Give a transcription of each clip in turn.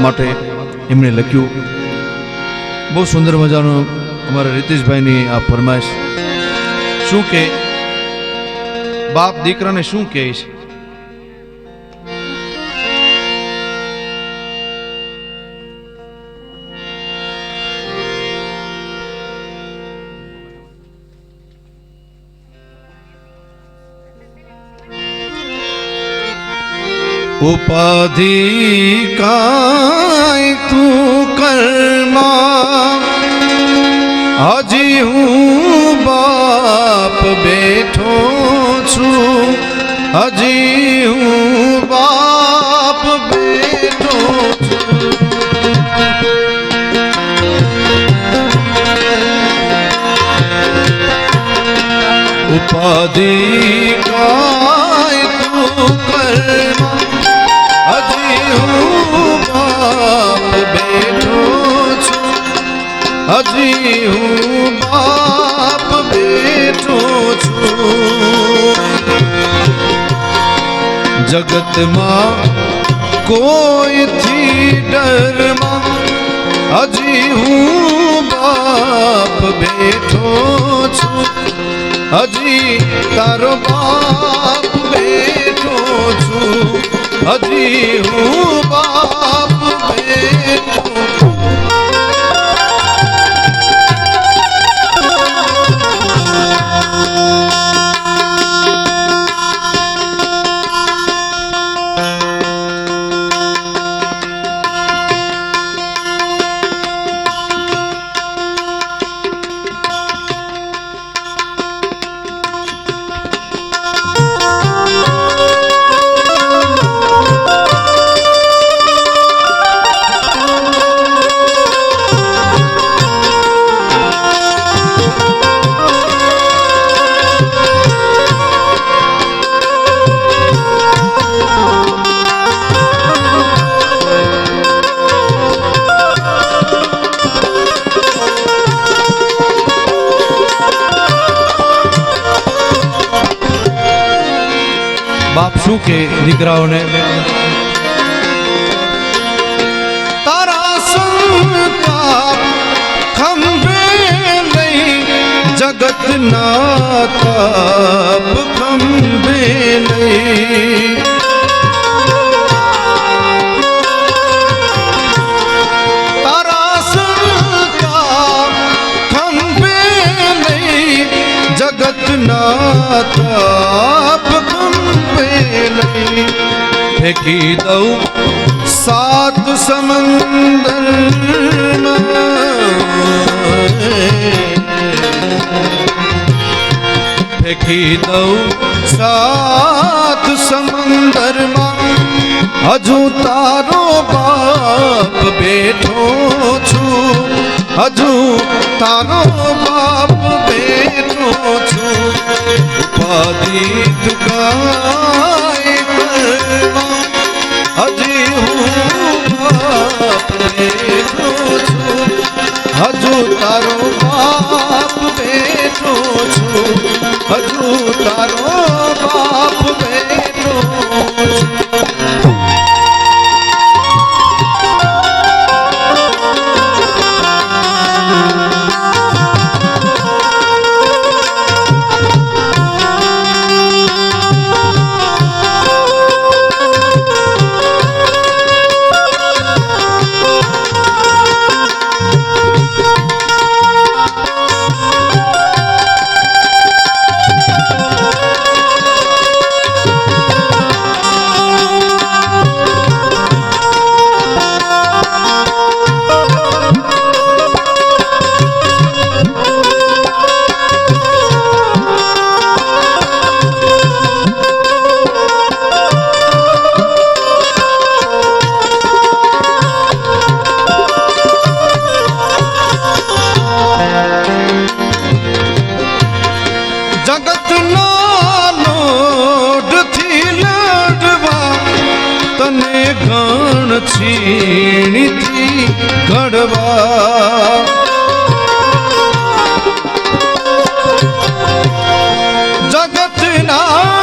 માટે એમણે લખ્યું. બહુ સુંદર મજાનું અમારા રીતિશભાઈની આ ફરમાઈશ. શું કે? બાપ દીકરાને શું કહે છે? ઉપાધિ કાય તું કર્મા હજી હું બાપ બેઠો છું હજી હું બાપ બેઠો છું ઉપાધિ કાંઈ હજી હું બેઠો છું. હજી હું બેઠો છું. જગતમાં કોઈથી ડરમાં હજી હું બાપ બેઠો છું. હજી તારો બાપ બેઠો છું. હજી હું બાપ બેઠો શું કે દીકરાઓને તારા સંતાપ ખંભે નહીં જગત ના તાપ ખંભે નહીં તારા ફેંકી દઉં સાત સમંદર ફેંકી દઉં સાત સમંદરમાં હજુ તારો બાપ બેઠો છું હજુ તારો બાપ બેઠો છું ઉપાધિ દુકાય હજુ તારો બાપ બેઠો છું. હજુ તારો બાપ બેઠો છીણીથી ઘડવા. જગતના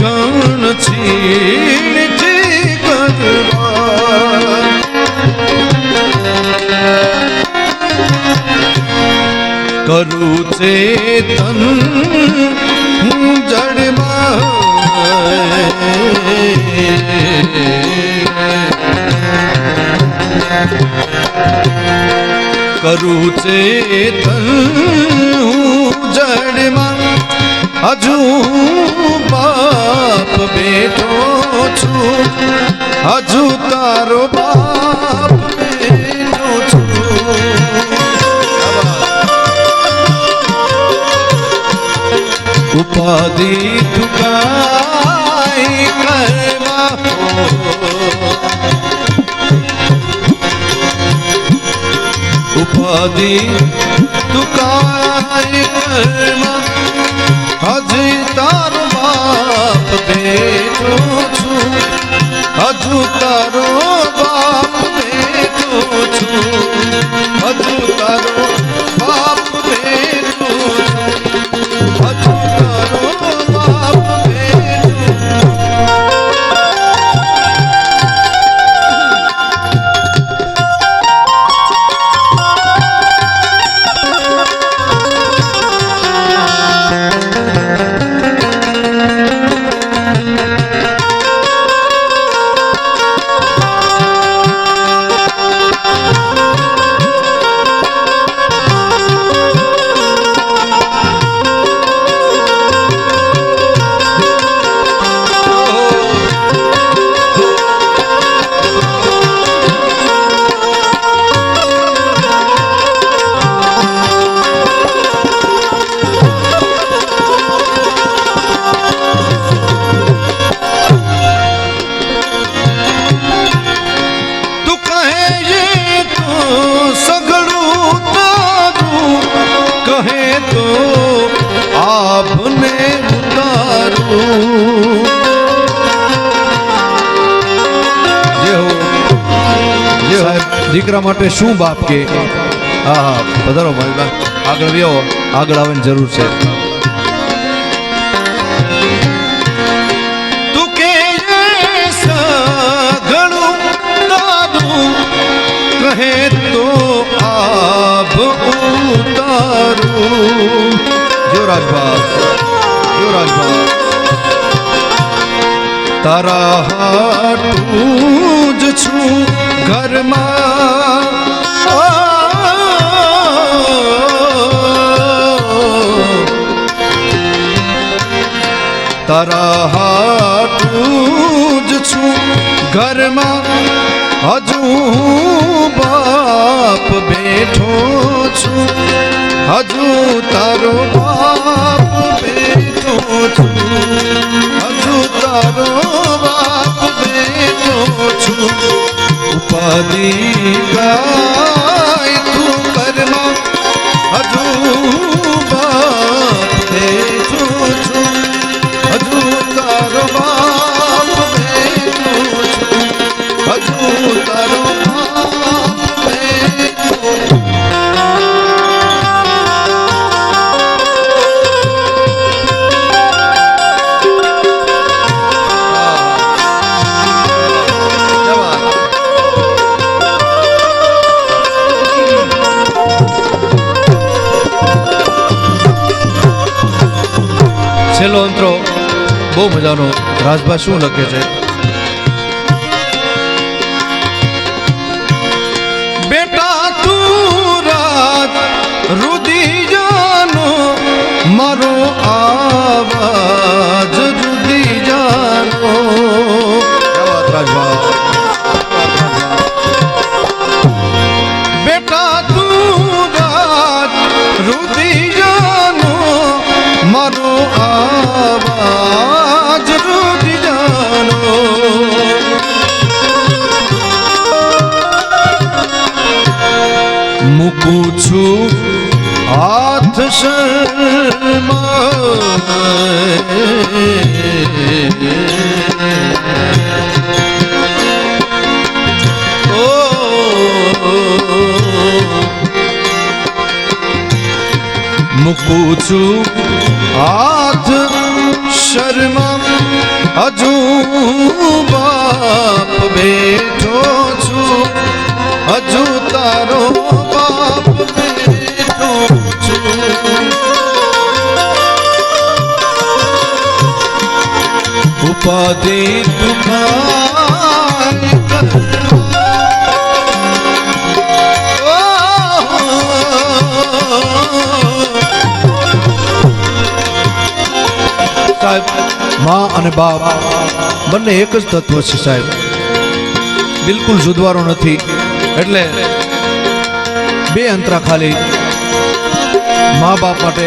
ગણ છીણથી કરવા છે તન હું જડમાં કરું છે તન હું જડમાં હજુ બાપ બેઠો છું. હજુ તારો બાપ ઉપાધિ તુકાઈ કરવા ઉપાધિ તુકાઈ કરવા હજી તાર બાપ બેઠો દીકરા માટે શું બાપ કે? હા હા, પધારો ભાઈ આગળ વ્યો આગળ આવવાની જરૂર છે. કહે તો આભ ઉતારું. જો રાજભા જો રાજભા તારા હાટું જ છું ઘરમાં. ઘરમાં હજુ બાપ બેઠો છું. હજુ તારો બાપ બેઠો છું. હજુ તારો બાપ બેઠો છું. ઉપાધિ ગાય છેલ્લો અંતરો બહુ મજાનો રાજભા શું લખે છે? બેટા તું રાત રુદિયાનો મારો આવાજ પૂછું હાથ શર્મા ઓ મૂકું છું હાથ શર્મા હજુ બાપ બેઠો છું હજુ પદે દુખાય સાહેબ, માં અને બાપ, બંને એક જ તત્વ છે સાહેબ. બિલકુલ જુદવારો નથી. એટલે બે અંતરા ખાલી મા બાપ માટે.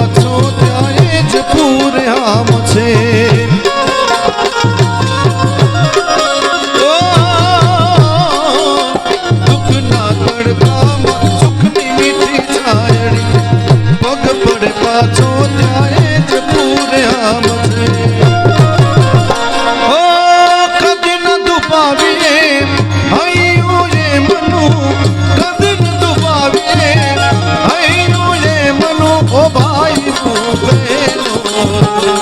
Dios. Oh,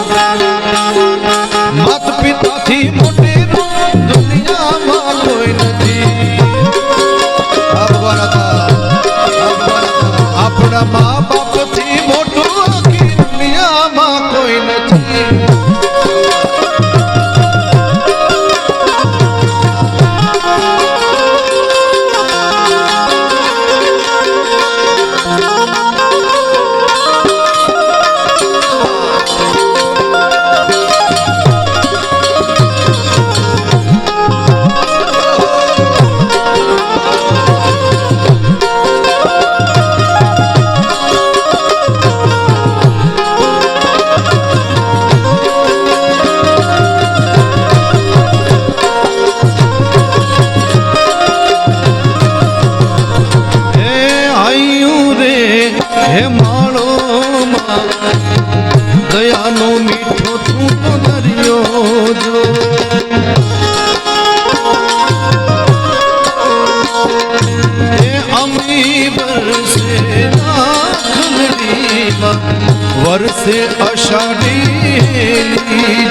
છે અષાઢી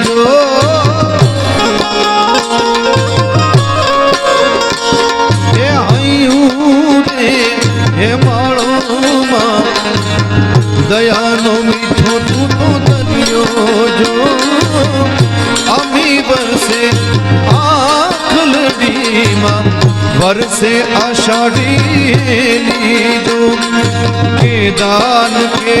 જો હે હૈયું રે હે માળોમાં દયાનો મીઠો તું દરિયો જો અમી વરસે આખલડીમાં વરસે આષાઢી લીધું કેદાન કે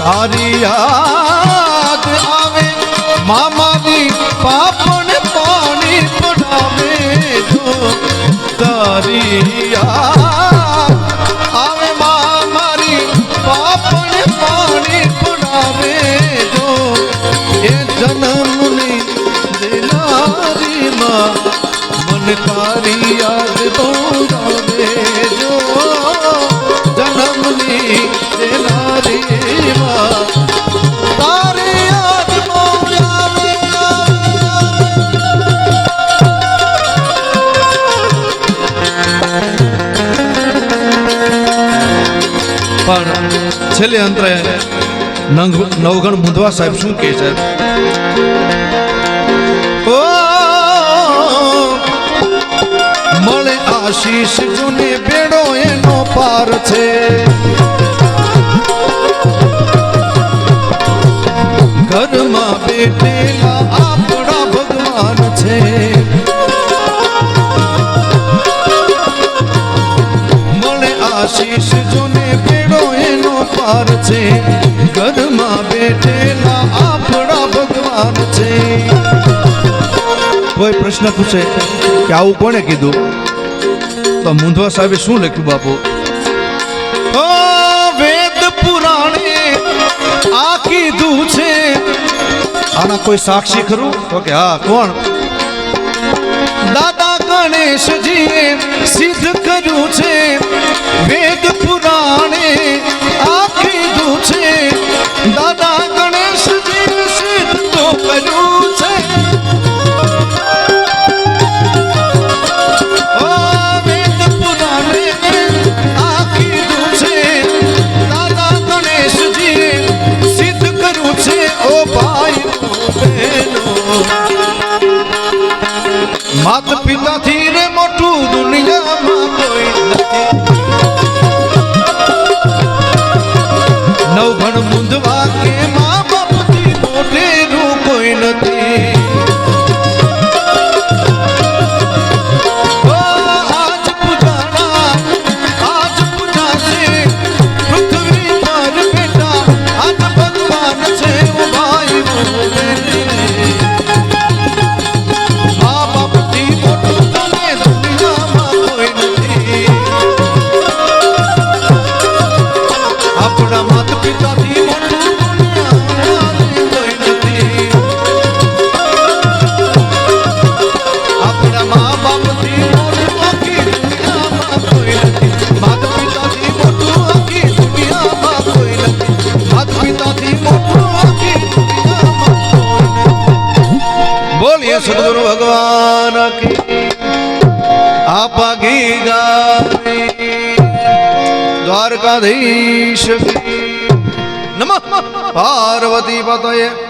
તારી યાદ આવે. મામાની પાપણ પાણી પડાવે જો. તારી યાદ છેલ્લે અંતરે નવગણ મુંધવા સાહેબ શું કહે છે? મળે આશીષ જુને બેડો એનો પાર છે. ઘરમાં બેઠેલા આપણા ભગવાન છે. છે, ઘરમાં બેઠેલા આપણા ભગવાન છે. કોઈ પ્રશ્ન પૂછે કે આવું કોણે કીધું? તો મુંધવા સાહેબે શું લખ્યું બાપુ? વેદ પુરાણે આ કીધું છે. આના કોઈ સાક્ષી ખરું? તો કે, હા, કોણ? દાદા ગણેશજીએ સિદ્ધ કર્યું છે. નવઘણ મૂંઝવા કે કી નમઃ પાર્વતી પતયે